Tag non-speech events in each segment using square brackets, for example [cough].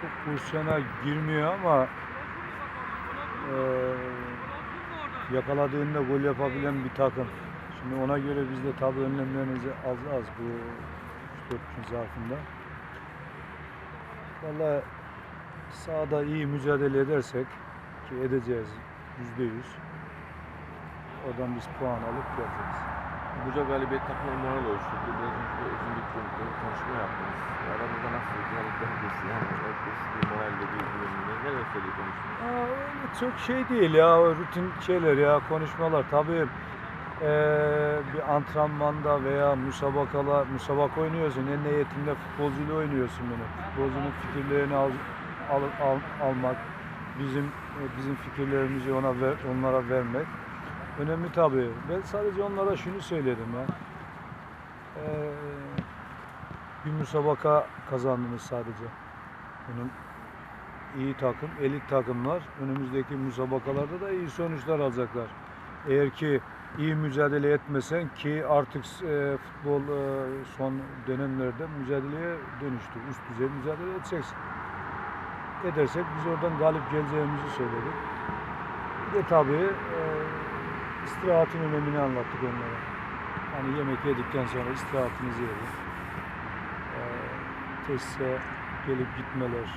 çok pozisyona girmiyor ama eee yakaladığında gol yapabilen bir takım. Şimdi ona göre biz de tabii önlemlerimizi alacağız bu 3-4 gün zarfında. Vallahi sahada iyi mücadele edersek ki edeceğiz yüzde yüz. Oradan biz puan alıp geleceğiz. Buca galibiyet takımı moral oluşturdu. Biraz önce uzun bir kon- konuşma yaptınız. Aramızda nasıl güzellikler geçti? Yani herkes bir moralle bir güvenliğine neler söyledi konuştunuz? Öyle çok şey değil ya rutin şeyler ya konuşmalar tabii eee, bir antrenmanda veya müsabakala müsabaka oynuyorsun en niyetinde futbolcuyla oynuyorsun bunu futbolcunun fikirlerini al, al, al- almak bizim bizim fikirlerimizi ona ver, onlara vermek önemli tabii ben sadece onlara şunu söyledim ya Eee, bir müsabaka kazandınız sadece bunun iyi takım, elit takımlar önümüzdeki müsabakalarda da iyi sonuçlar alacaklar. Eğer ki iyi mücadele etmesen ki artık e, futbol e, son dönemlerde mücadeleye dönüştü. Üst düzey mücadele edeceksin. Edersek biz oradan galip geleceğimizi söyledik. Bir de tabii e, istirahatin önemini anlattık onlara. Hani yemek yedikten sonra istirahatinizi edin. E, tesise gelip gitmeler,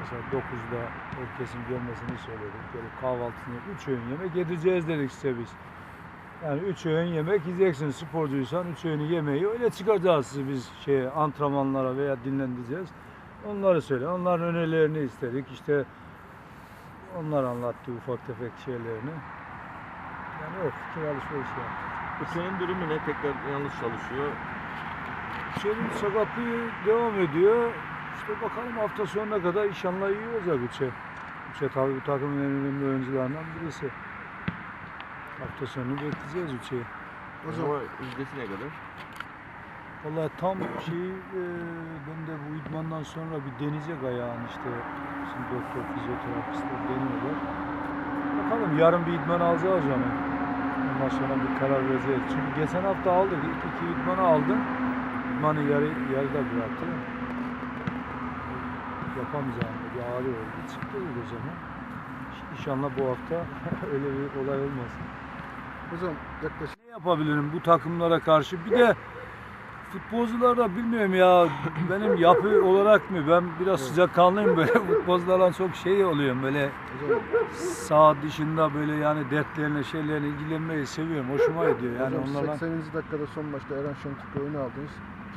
Mesela 9'da herkesin gelmesini söyledik. Gelip kahvaltısını, 3 öğün yemek yedireceğiz dedik size biz. Yani 3 öğün yemek yiyeceksin sporcuysan 3 öğünü yemeği öyle çıkacağız sizi biz şey antrenmanlara veya dinlendireceğiz. Onları söyle. Onların önerilerini istedik. İşte onlar anlattı ufak tefek şeylerini. Yani o fikir alışverişi yaptık. Uçağın durumu ne? Tekrar yanlış çalışıyor. Şeyin sakatlığı devam ediyor. İşte bakalım hafta sonuna kadar inşallah iyi olacak Üçe. Üçe tabii bu takımın en önemli oyuncularından birisi. Hafta sonu bekleyeceğiz Üçe'yi. O zaman yüzdesi ne kadar? Vallahi tam şeyi e, ben de bu idmandan sonra bir deneyecek ayağın işte. Şimdi doktor, fizyoterapistler deniyorlar. Bakalım yarın bir idman alacağız onu. Ondan sonra bir karar vereceğiz. Çünkü geçen hafta aldık. İlk iki idmanı aldım. İdmanı yarı, yarıda bıraktı. Yapamayacağım bir ağrı oldu. Çıktı o zaman. İnşallah bu hafta [laughs] öyle bir olay olmasın. Hocam yaklaşık Ne yapabilirim bu takımlara karşı? Bir de futbolcular da bilmiyorum ya benim yapı olarak mı ben biraz sıcakkanlıyım böyle [laughs] futbolcularla çok şey oluyorum böyle sağ dışında böyle yani dertlerine şeylerine ilgilenmeyi seviyorum hoşuma gidiyor yani hocam onlarla 80. dakikada son maçta Eren Şentürk'ü oyunu aldınız.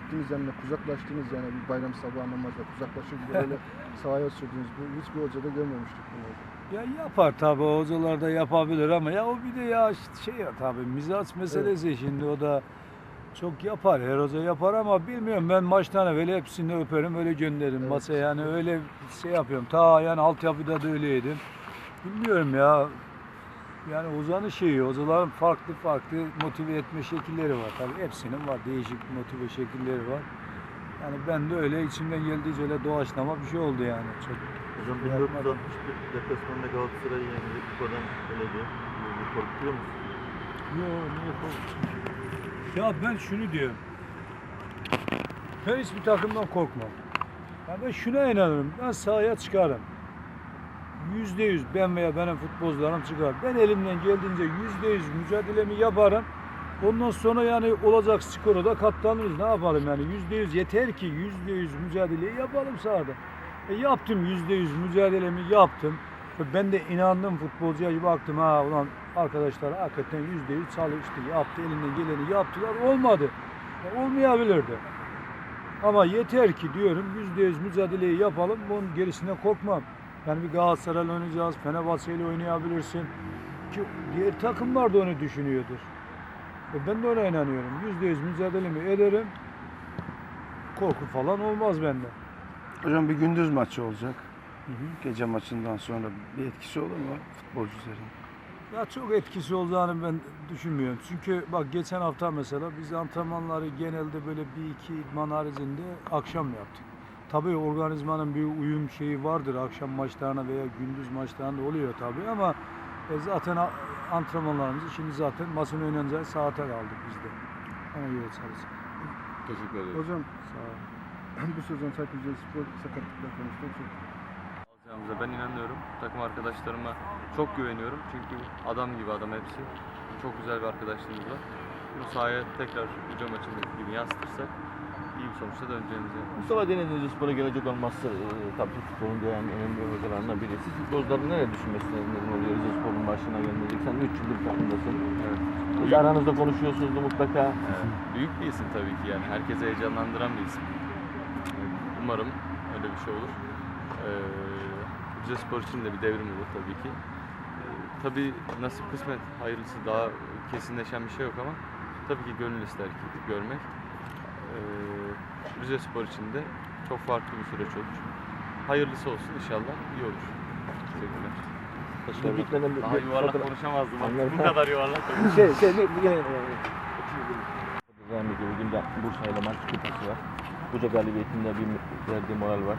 Gittiniz yanına kucaklaştınız yani bir bayram sabahı namazda kucaklaşır gibi böyle [laughs] sahaya sürdünüz. Bu hiçbir hocada görmemiştik bunu. ya yapar tabi hocalar da yapabilir ama ya o bir de ya şey ya tabi mizaç meselesi şimdi o da çok yapar her hoca yapar ama bilmiyorum ben maçtan evvel hepsini öperim öyle gönderirim Evet. maça yani öyle şey yapıyorum ta yani altyapıda da öyleydim bilmiyorum ya yani Ozan'ın şeyi hocaların farklı farklı motive etme şekilleri var tabi hepsinin var değişik motive şekilleri var yani ben de öyle içimden geldiği öyle doğaçlama bir şey oldu yani çok Hocam Yapmadım. 1461 deplasmanda Galatasaray'ı yendik. Kupadan eledi. Bir korkuyor musun? Yo niye korkuyorsun? Ya ben şunu diyorum. Ben hiçbir takımdan korkmam. Ya ben şuna inanırım. Ben sahaya çıkarım. Yüzde yüz ben veya benim futbolcularım çıkar. Ben elimden geldiğince yüzde yüz mücadelemi yaparım. Ondan sonra yani olacak skoru da katlanırız. Ne yapalım yani yüzde yüz yeter ki yüzde yüz mücadeleyi yapalım sahada. E yaptım yüzde yüz mücadelemi yaptım. Ben de inandım futbolcuya baktım ha ulan arkadaşlar hakikaten yüzde yüz çalıştı yaptı elinden geleni yaptılar olmadı. E, olmayabilirdi. Ama yeter ki diyorum yüzde yüz mücadeleyi yapalım bunun gerisinden korkmam. Yani bir Galatasaray'la oynayacağız, Fenerbahçe ile oynayabilirsin. Ki diğer takımlar da onu düşünüyordur. E ben de ona inanıyorum. Yüzde yüz mücadelemi ederim. Korku falan olmaz bende. Hocam bir gündüz maçı olacak. Hı hı. Gece maçından sonra bir etkisi olur mu futbolcu üzerinde? Ya çok etkisi olacağını ben düşünmüyorum. Çünkü bak geçen hafta mesela biz antrenmanları genelde böyle bir iki idman haricinde akşam yaptık. Tabii organizmanın bir uyum şeyi vardır akşam maçlarına veya gündüz maçlarında oluyor tabii ama e, zaten antrenmanlarımızı şimdi zaten maçın oynanacağı saate aldık biz de. Ona göre çalışacağız. Teşekkür ederim. Hocam Sağ olun. [clears throat] bu sezon Çaykur Rizespor sakatlıklar konusunda çok Hamza, Ben inanıyorum. Takım arkadaşlarıma çok güveniyorum. Çünkü adam gibi adam hepsi. Çok güzel bir arkadaşlığımız var. Bu sahaya tekrar hücum maçındaki gibi yansıtırsak iyi bir sonuçla döneceğimizi Mustafa Denizli Rizespor'a gelecek olması e, tabii futbolun dünyanın önemli hocalarından biri. Siz futbolcuların nereye düşünmesine neden oluyor Rizespor'un başına gelmeyecek? Sen 3 yıldır takımdasın. Evet. Siz aranızda konuşuyorsunuz mutlaka. Evet. Büyük bir isim tabii ki yani. Herkese heyecanlandıran bir isim. Umarım öyle bir şey olur. Ee, Rize Spor için de bir devrim olur tabii ki. Tabii nasip kısmet hayırlısı daha kesinleşen bir şey yok ama tabii ki gönül ister ki görmek. Ee, Rize Spor için de çok farklı bir süreç olur. Hayırlısı olsun inşallah iyi olur. Teşekkürler. Bir- Daha yuvarlak konuşamazdım. Anladım. Bu kadar yuvarlak [laughs] şey şey bir bir yine Devam ediyor. Bugün de Bursa ile maç kupası var. Buca galibiyetinde bir verdiği moral var.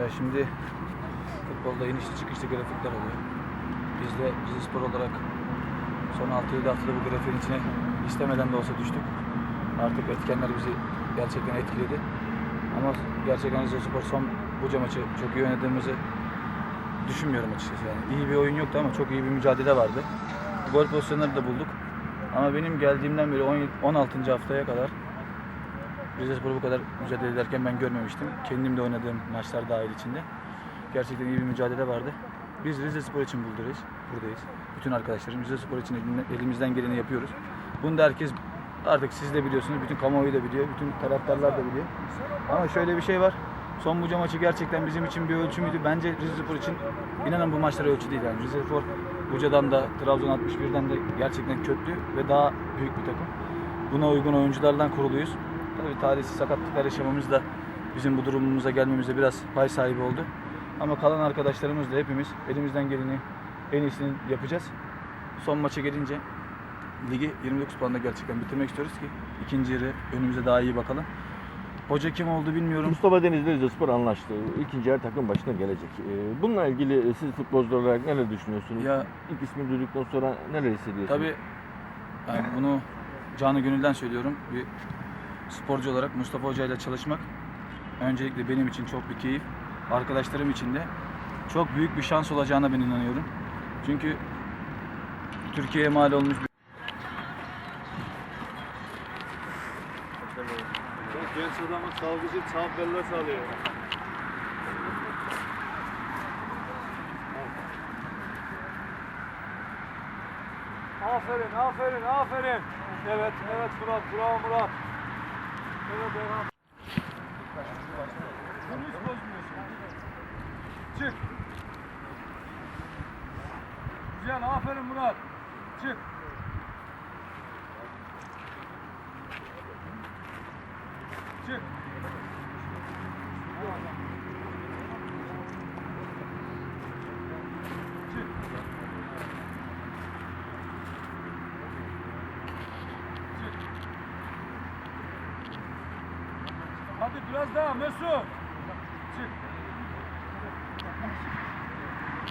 Ya şimdi futbolda inişli çıkışlı grafikler oluyor. Biz de Rize Spor olarak son 6-7 haftada bu grafiğin içine istemeden de olsa düştük. Artık etkenler bizi gerçekten etkiledi. Ama gerçekten Rize Spor son Buca maçı çok iyi oynadığımızı düşünmüyorum açıkçası. Yani iyi bir oyun yoktu ama çok iyi bir mücadele vardı. Gol pozisyonları da bulduk. Ama benim geldiğimden beri 17 16. haftaya kadar Rizespor'u bu kadar mücadele ederken ben görmemiştim. Kendim de oynadığım maçlar dahil içinde. Gerçekten iyi bir mücadele vardı. Biz Rizespor için buradayız. Buradayız. Bütün arkadaşlarım Rizespor için elimden- elimizden geleni yapıyoruz. Bunu da herkes artık siz de biliyorsunuz, bütün kamuoyu da biliyor, bütün taraftarlar da biliyor. Ama şöyle bir şey var. Son Buca maçı gerçekten bizim için bir ölçü müydü? Bence Rizespor için inanın bu maçlar ölçü değil. Yani Rizespor Buca'dan da Trabzon 61'den de gerçekten köklü ve daha büyük bir takım. Buna uygun oyunculardan kuruluyuz. Tabii talihsiz sakatlıklar yaşamamız da bizim bu durumumuza gelmemize biraz pay sahibi oldu. Ama kalan arkadaşlarımız da hepimiz elimizden geleni en iyisini yapacağız. Son maça gelince ligi 29 puanla gerçekten bitirmek istiyoruz ki ikinci yarı önümüze daha iyi bakalım. Hoca kim oldu bilmiyorum. Mustafa Denizli Rizespor anlaştı. İkinci yarı takım başına gelecek. Ee, Bununla ilgili siz futbolcular olarak neler düşünüyorsunuz? Ya İlk ismini duyduktan sonra neler hissediyorsunuz? Tabii yani bunu canı gönülden söylüyorum. Bir sporcu olarak Mustafa Hoca ile çalışmak öncelikle benim için çok bir keyif. Arkadaşlarım için de çok büyük bir şans olacağına ben inanıyorum. Çünkü Türkiye'ye mal olmuş bir Genç adamın çalgıcı çal bella çalıyor. Aferin, aferin, aferin. Evet, evet Murat, bravo Murat. Evet, devam. Bunu hiç bozmuyorsun. Çık. Güzel, aferin Murat. Çık. Çık. Çık. Çık. Hadi biraz daha Mesut.